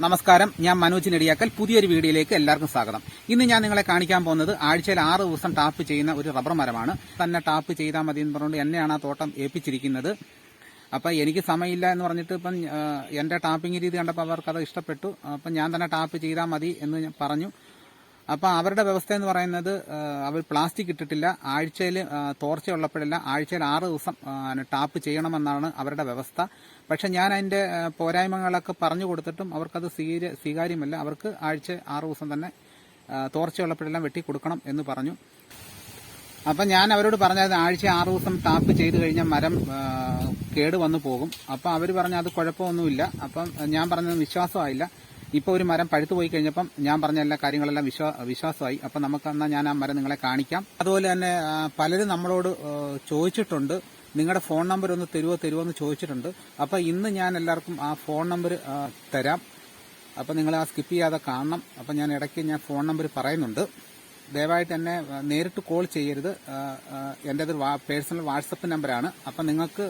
നമസ്കാരം. ഞാൻ മനോജ് നെടിയാക്കൽ. പുതിയൊരു വീഡിയോയിലേക്ക് എല്ലാവർക്കും സ്വാഗതം. ഇന്ന് ഞാൻ നിങ്ങളെ കാണിക്കാൻ പോകുന്നത് ആഴ്ചയിൽ ആറ് ദിവസം ടാപ്പ് ചെയ്യുന്ന ഒരു റബ്ബർ മരമാണ്. തന്നെ ടാപ്പ് ചെയ്താൽ മതി എന്ന് പറഞ്ഞുകൊണ്ട് എന്നെയാണ് ആ തോട്ടം ഏൽപ്പിച്ചിരിക്കുന്നത്. അപ്പം എനിക്ക് സമയമില്ല എന്ന് പറഞ്ഞിട്ട് ഇപ്പം എന്റെ ടാപ്പിംഗ് രീതി കണ്ടപ്പോൾ അവർക്ക് അത് ഇഷ്ടപ്പെട്ടു. അപ്പം ഞാൻ തന്നെ ടാപ്പ് ചെയ്താൽ മതി എന്ന് പറഞ്ഞു. അപ്പം അവരുടെ വ്യവസ്ഥ എന്ന് പറയുന്നത് അവർ പ്ലാസ്റ്റിക് ഇട്ടിട്ടില്ല. ആഴ്ചയിൽ തോർച്ച ഉള്ളപ്പോഴെല്ലാം ആഴ്ചയിൽ ആറ് ദിവസം ടാപ്പ് ചെയ്യണമെന്നാണ് അവരുടെ വ്യവസ്ഥ. പക്ഷെ ഞാൻ അതിന്റെ ആ, പോരായ്മകളൊക്കെ പറഞ്ഞു കൊടുത്തിട്ടും അവർക്കത് സ്വീക സ്വീകാര്യമല്ല. അവർക്ക് ആഴ്ച ആറ് ദിവസം തന്നെ ആ, തോർച്ച ഉള്ളപ്പോഴെല്ലാം വെട്ടി കൊടുക്കണം എന്ന് പറഞ്ഞു. അപ്പം ഞാൻ അവരോട് പറഞ്ഞത് ആഴ്ച ആറ് ദിവസം ടാപ്പ് ചെയ്തു കഴിഞ്ഞാൽ മരം കേടുവന്നു കേട് വന്നു പോകും. അപ്പം അവർ പറഞ്ഞ അത് കുഴപ്പമൊന്നുമില്ല. അപ്പം ഞാൻ പറഞ്ഞത് വിശ്വാസമായില്ല. ഇപ്പോൾ ഒരു മരം പഴുത്തു പോയി കഴിഞ്ഞപ്പം ഞാൻ പറഞ്ഞ എല്ലാ കാര്യങ്ങളെല്ലാം വിശ്വാ വിശ്വാസമായി. അപ്പം നമുക്ക് എന്നാൽ ഞാൻ ആ മരം നിങ്ങളെ കാണിക്കാം. അതുപോലെ തന്നെ പലരും നമ്മളോട് ചോദിച്ചിട്ടുണ്ട്. നിങ്ങളുടെ ഫോൺ നമ്പർ ഒന്ന് തരുവോ തരുവോ എന്ന് ചോദിച്ചിട്ടുണ്ട്. അപ്പം ഇന്ന് ഞാൻ എല്ലാവർക്കും ആ ഫോൺ നമ്പർ തരാം. അപ്പം നിങ്ങൾ ആ സ്കിപ്പ് ചെയ്യാതെ കാണണം. അപ്പം ഞാൻ ഇടയ്ക്ക് ഞാൻ ഫോൺ നമ്പർ പറയുന്നുണ്ട്. ദയവായിട്ട് തന്നെ നേരിട്ട് കോൾ ചെയ്യരുത്. എന്റെ അതൊരു പേഴ്സണൽ വാട്സപ്പ് നമ്പറാണ്. അപ്പം നിങ്ങൾക്ക്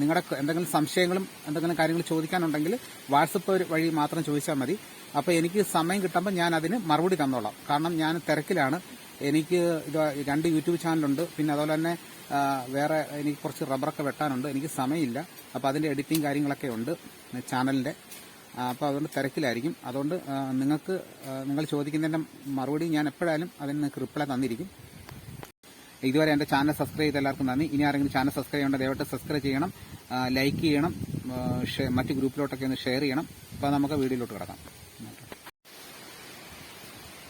നിങ്ങളുടെ എന്തെങ്കിലും സംശയങ്ങളും എന്തെങ്കിലും കാര്യങ്ങൾ ചോദിക്കാനുണ്ടെങ്കിൽ വാട്സപ്പ് വഴി മാത്രം ചോദിച്ചാൽ മതി. അപ്പോൾ എനിക്ക് സമയം കിട്ടുമ്പോൾ ഞാൻ അതിന് മറുപടി തന്നോളാം. കാരണം ഞാൻ തിരക്കിലാണ്. എനിക്ക് ഇത് രണ്ട് യൂട്യൂബ് ചാനലുണ്ട്. പിന്നെ അതുപോലെ തന്നെ വേറെ എനിക്ക് കുറച്ച് റബ്ബറൊക്കെ വെട്ടാനുണ്ട്. എനിക്ക് സമയമില്ല. അപ്പോൾ അതിന്റെ എഡിറ്റിംഗ് കാര്യങ്ങളൊക്കെ ഉണ്ട് ചാനലിന്റെ. അപ്പോൾ അതുകൊണ്ട് തിരക്കിലായിരിക്കും. അതുകൊണ്ട് നിങ്ങൾക്ക് നിങ്ങൾ ചോദിക്കുന്നതിന്റെ മറുപടി ഞാൻ എപ്പോഴായാലും അതിന് നിങ്ങൾക്ക് റിപ്ലൈ തന്നിരിക്കും. ഇതുവരെ എന്റെ ചാനൽ സബ്സ്ക്രൈബ് ചെയ്ത എല്ലാവർക്കും നന്ദി. ഇനി ആരെങ്കിലും ചാനൽ സബ്സ്ക്രൈബ് ചെയ്യണം ദയവായിട്ട് സബ്സ്ക്രൈബ് ചെയ്യണം ലൈക്ക് ചെയ്യണം മറ്റ് ഗ്രൂപ്പിലോട്ടൊക്കെ ഒന്ന് ഷെയർ ചെയ്യണം. അപ്പോൾ നമുക്ക് വീഡിയോയിലോട്ട് കിടക്കാം.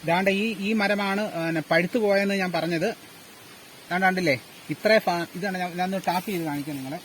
ദാണ്ട ഈ ഈ മരമാണ് പഴുത്തു പോയെന്ന് ഞാൻ പറഞ്ഞത്. ദാണ്ടാണ്ടില്ലേ ഇത്രേ ഇതാണ് ഞാൻ ടാപ്പ് ചെയ്ത് കാണിക്കാം നിങ്ങളെ.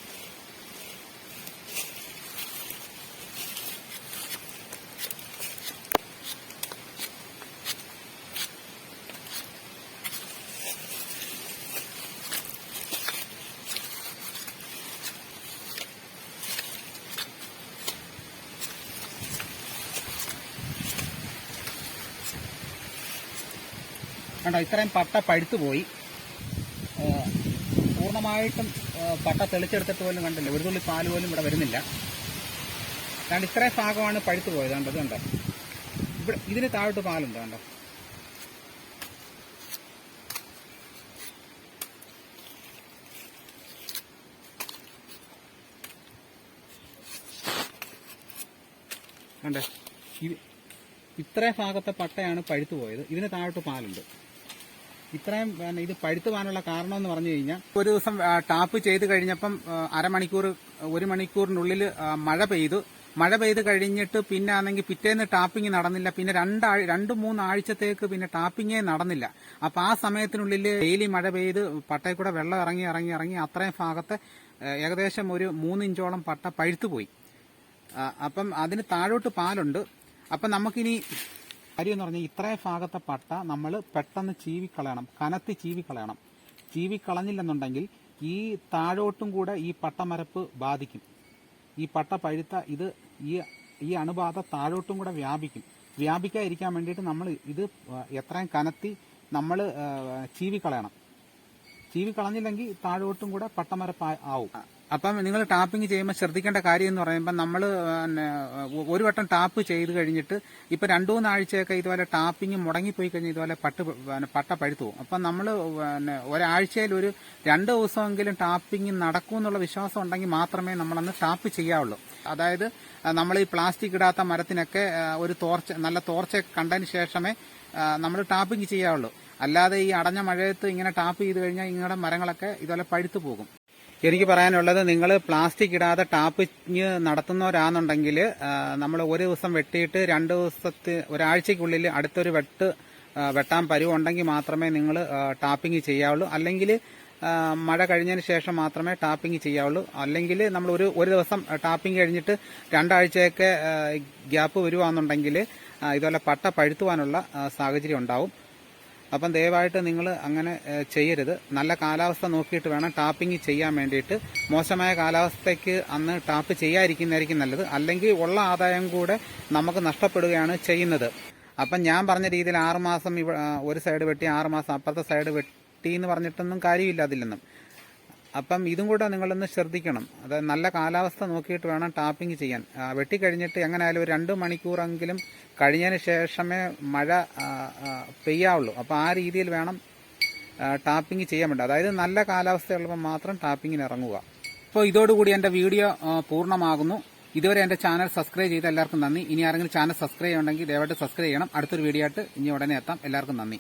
കണ്ടോ ഇത്രയും പട്ട പഴുത്തു പോയി. പൂർണമായിട്ടും പട്ട തെളിച്ചെടുത്തിട്ട് പോലും കണ്ടില്ല. ഒരു തുള്ളി പാൽ പോലും ഇവിടെ വരുന്നില്ല. കാരണം ഇത്രയും ഭാഗമാണ് പഴുത്തു പോയത് കണ്ടത് കണ്ടോ? ഇവിടെ ഇതിന് താഴോട്ട് പാലുണ്ട് കണ്ടോ? കണ്ടേ? ഇത് ഇത്രയും ഭാഗത്തെ പട്ടയാണ് പഴുത്തു പോയത്. ഇതിന് താഴോട്ട് പാലുണ്ട്. ഇത്രയും ഇത് പഴുത്തു പോകാനുള്ള കാരണം എന്ന് പറഞ്ഞു കഴിഞ്ഞാൽ ഒരു ദിവസം ടാപ്പ് ചെയ്ത് കഴിഞ്ഞപ്പം അരമണിക്കൂർ ഒരു മണിക്കൂറിനുള്ളിൽ മഴ പെയ്തു. മഴ പെയ്ത് കഴിഞ്ഞിട്ട് പിന്നെ ആണെങ്കിൽ പിറ്റേന്ന് ടാപ്പിംഗ് നടന്നില്ല. പിന്നെ രണ്ടാഴ് രണ്ട് മൂന്നാഴ്ചത്തേക്ക് പിന്നെ ടാപ്പിങ്ങേ നടന്നില്ല. അപ്പൊ ആ സമയത്തിനുള്ളിൽ ഡെയിലി മഴ പെയ്ത് പട്ടയിൽ കൂടെ വെള്ളം ഇറങ്ങി ഇറങ്ങി ഇറങ്ങി അത്രയും ഭാഗത്തെ ഏകദേശം ഒരു മൂന്നിഞ്ചോളം പട്ട പഴുത്തു പോയി അപ്പം അതിന് താഴോട്ട് പാലുണ്ട്. അപ്പം നമുക്കിനി കാര്യം എന്ന് പറഞ്ഞാൽ ഇത്രയും ഭാഗത്തെ പട്ട നമ്മൾ പെട്ടെന്ന് ചീവിക്കളയണം കനത്തി ചീവിക്കളയണം. ചീവിക്കളഞ്ഞില്ലെന്നുണ്ടെങ്കിൽ ഈ താഴോട്ടും കൂടെ ഈ പട്ടമരപ്പ് ബാധിക്കും. ഈ പട്ട പഴുത്ത ഇത് ഈ ഈ അണുബാധ താഴോട്ടും കൂടെ വ്യാപിക്കും. വ്യാപിക്കാതിരിക്കാൻ വേണ്ടിയിട്ട് നമ്മൾ ഇത് എത്രയും കനത്തി നമ്മൾ ചീവിക്കളയണം. ചീവി കളഞ്ഞില്ലെങ്കിൽ താഴോട്ടും കൂടെ പട്ടമരപ്പ് ആവും. അപ്പം നിങ്ങൾ ടാപ്പിംഗ് ചെയ്യുമ്പോൾ ശ്രദ്ധിക്കേണ്ട കാര്യം എന്ന് പറയുമ്പോൾ നമ്മൾ ഒരു വട്ടം ടാപ്പ് ചെയ്ത് കഴിഞ്ഞിട്ട് ഇപ്പം രണ്ടു മൂന്നാഴ്ചയൊക്കെ ഇതുപോലെ ടാപ്പിംഗ് മുടങ്ങിപ്പോയി കഴിഞ്ഞാൽ ഇതുപോലെ പട്ട് പട്ട പഴുത്തു പോകും അപ്പം നമ്മൾ പിന്നെ ഒരാഴ്ചയിൽ ഒരു രണ്ട് ദിവസമെങ്കിലും ടാപ്പിംഗ് നടക്കൂ എന്നുള്ള വിശ്വാസം ഉണ്ടെങ്കിൽ മാത്രമേ നമ്മളന്ന് ടാപ്പ് ചെയ്യാവുള്ളൂ. അതായത് നമ്മൾ ഈ പ്ലാസ്റ്റിക് ഇടാത്ത മരത്തിനൊക്കെ ഒരു തോർച്ച നല്ല തോർച്ച കണ്ടതിന് ശേഷമേ നമ്മൾ ടാപ്പിംഗ് ചെയ്യാവുള്ളൂ. അല്ലാതെ ഈ അടഞ്ഞ മഴയത്ത് ഇങ്ങനെ ടാപ്പ് ചെയ്ത് കഴിഞ്ഞാൽ ഇങ്ങയുടെ മരങ്ങളൊക്കെ ഇതുപോലെ പഴുത്തു പോകും. എനിക്ക് പറയാനുള്ളത് നിങ്ങൾ പ്ലാസ്റ്റിക് ഇടാതെ ടാപ്പിങ് നടത്തുന്നവരാണെന്നുണ്ടെങ്കിൽ നമ്മൾ ഒരു ദിവസം വെട്ടിയിട്ട് രണ്ട് ദിവസത്തെ ഒരാഴ്ചക്കുള്ളിൽ അടുത്തൊരു വെട്ട് വെട്ടാൻ പരുവുണ്ടെങ്കിൽ മാത്രമേ നിങ്ങൾ ടാപ്പിംഗ് ചെയ്യാവുള്ളൂ. അല്ലെങ്കിൽ മഴ കഴിഞ്ഞതിന് ശേഷം മാത്രമേ ടാപ്പിംഗ് ചെയ്യാവുള്ളൂ. അല്ലെങ്കിൽ നമ്മൾ ഒരു ഒരു ദിവസം ടാപ്പിംഗ് കഴിഞ്ഞിട്ട് രണ്ടാഴ്ചയൊക്കെ ഗ്യാപ്പ് വരുവാന്നുണ്ടെങ്കിൽ ഇതുപോലെ പട്ട പഴുത്തുവാനുള്ള സാഹചര്യം ഉണ്ടാവും. അപ്പം ദയവായിട്ട് നിങ്ങൾ അങ്ങനെ ചെയ്യരുത്. നല്ല കാലാവസ്ഥ നോക്കിയിട്ട് വേണം ടാപ്പിംഗ് ചെയ്യാൻ വേണ്ടിയിട്ട്. മോശമായ കാലാവസ്ഥയ്ക്ക് അന്ന് ടാപ്പ് ചെയ്യാതിരിക്കുന്നതായിരിക്കും നല്ലത്. അല്ലെങ്കിൽ ഉള്ള ആദായം കൂടെ നമുക്ക് നഷ്ടപ്പെടുകയാണ് ചെയ്യുന്നത്. അപ്പം ഞാൻ പറഞ്ഞ രീതിയിൽ ആറുമാസം ഇവ ഒരു സൈഡ് വെട്ടി ആറുമാസം അപ്പുറത്തെ സൈഡ് വെട്ടി എന്ന് പറഞ്ഞിട്ടൊന്നും കാര്യമില്ല അതിലൊന്നും. അപ്പം ഇതും കൂടെ നിങ്ങളൊന്ന് ശ്രദ്ധിക്കണം. അതായത് നല്ല കാലാവസ്ഥ നോക്കിയിട്ട് വേണം ടാപ്പിംഗ് ചെയ്യാൻ. വെട്ടിക്കഴിഞ്ഞിട്ട് എങ്ങനെയായാലും ഒരു രണ്ട് മണിക്കൂറെങ്കിലും കഴിഞ്ഞതിന് ശേഷമേ മഴ പെയ്യാവുള്ളൂ. അപ്പോൾ ആ രീതിയിൽ വേണം ടാപ്പിംഗ് ചെയ്യാൻ വേണ്ട. അതായത് നല്ല കാലാവസ്ഥയുള്ളപ്പോൾ മാത്രം ടാപ്പിങ്ങിന് ഇറങ്ങുക. അപ്പോൾ ഇതോടുകൂടി എന്റെ വീഡിയോ പൂർണമാകുന്നു. ഇതുവരെ എന്റെ ചാനൽ സബ്സ്ക്രൈബ് ചെയ്ത എല്ലാവർക്കും നന്ദി. ഇനി ആരെങ്കിലും ചാനൽ സബ്സ്ക്രൈബ് ചെയ്യണമെങ്കിൽ ദയവായിട്ട് സബ്സ്ക്രൈബ് ചെയ്യണം. അടുത്തൊരു വീഡിയോ ആയിട്ട് ഇനി ഉടനെ എത്താം. എല്ലാവർക്കും നന്ദി.